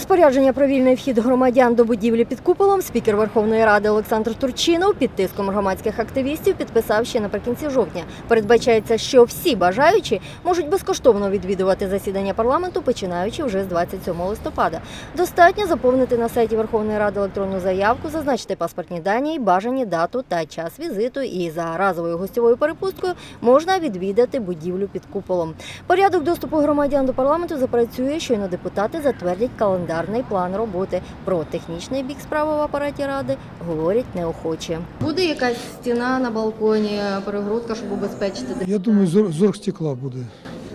Розпорядження про вільний вхід громадян до будівлі під куполом спікер Верховної Ради Олександр Турчинов під тиском громадських активістів підписав ще наприкінці жовтня. Передбачається, що всі бажаючі можуть безкоштовно відвідувати засідання парламенту, починаючи вже з 27 листопада. Достатньо заповнити на сайті Верховної Ради електронну заявку, зазначити паспортні дані, бажані дату та час візиту. І за разовою гостьовою перепусткою можна відвідати будівлю під куполом. Порядок доступу громадян до парламенту запрацює, щойно депутати затвердять календарний план роботи. Про технічний бік справи в апараті ради говорять неохоче. Буде якась стіна на балконі, перегородка, щоб убезпечити. Я думаю, зор, зорг стекла буде.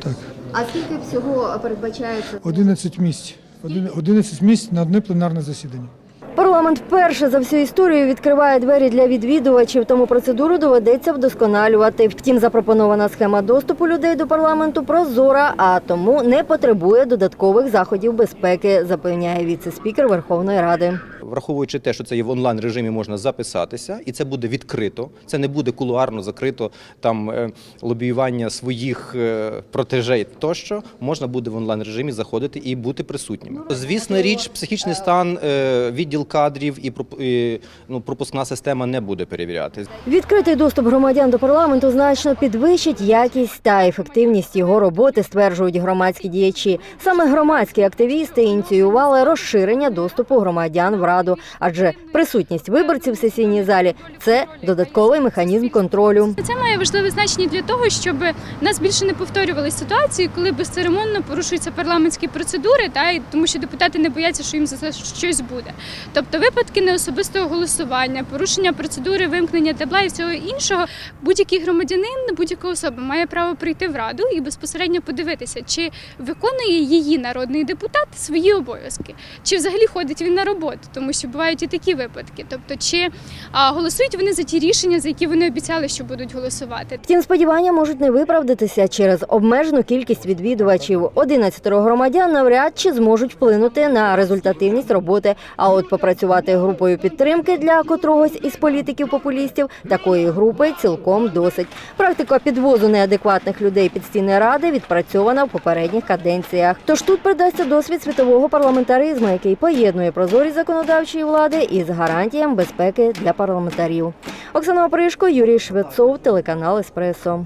Так, А скільки всього передбачається? 11 місць. Один- 11 місць на одне пленарне засідання. Парламент вперше за всю історію відкриває двері для відвідувачів, тому процедуру доведеться вдосконалювати. Втім, запропонована схема доступу людей до парламенту прозора, а тому не потребує додаткових заходів безпеки, запевняє віце-спікер Верховної Ради. Враховуючи те, що це є в онлайн режимі, можна записатися, і це буде відкрито. Це не буде кулуарно закрито там е, лобіювання своїх е, протежей. Тощо можна буде в онлайн режимі заходити і бути присутніми. Звісна річ, психічний стан, е, відділ кадрів і ну, пропускна система не буде перевіряти. Відкритий доступ громадян до парламенту значно підвищить якість та ефективність його роботи, стверджують громадські діячі. Саме громадські активісти ініціювали розширення доступу громадян в раду, адже присутність виборців в сесійній залі це додатковий механізм контролю. Це має важливе значення для того, щоб нас більше не повторювали ситуації, коли безцеремонно порушуються парламентські процедури, та тому, що депутати не бояться, що їм за це щось буде. Тобто, випадки неособистого голосування, порушення процедури вимкнення тепла і всього іншого, будь-який громадянин, будь-яка особа має право прийти в раду і безпосередньо подивитися, чи виконує її народний депутат свої обов'язки, чи взагалі ходить він на роботу, тому що бувають і такі випадки. Тобто, чи голосують вони за ті рішення, за які вони обіцяли, що будуть голосувати. Втім, сподівання можуть не виправдатися через обмежену кількість відвідувачів. 11 громадян навряд чи зможуть вплинути на результативність роботи. А от попрацювати групою підтримки для котрогось із політиків-популістів такої групи цілком досить. Практика підвозу неадекватних людей під стіни ради відпрацьована в попередніх каденціях. Тож тут придасться досвід світового парламентаризму, який поєднує прозорість законодавчої влади із гарантіям безпеки для парламентарів. Оксана Опришко, Юрій Швецов, телеканал Еспресо.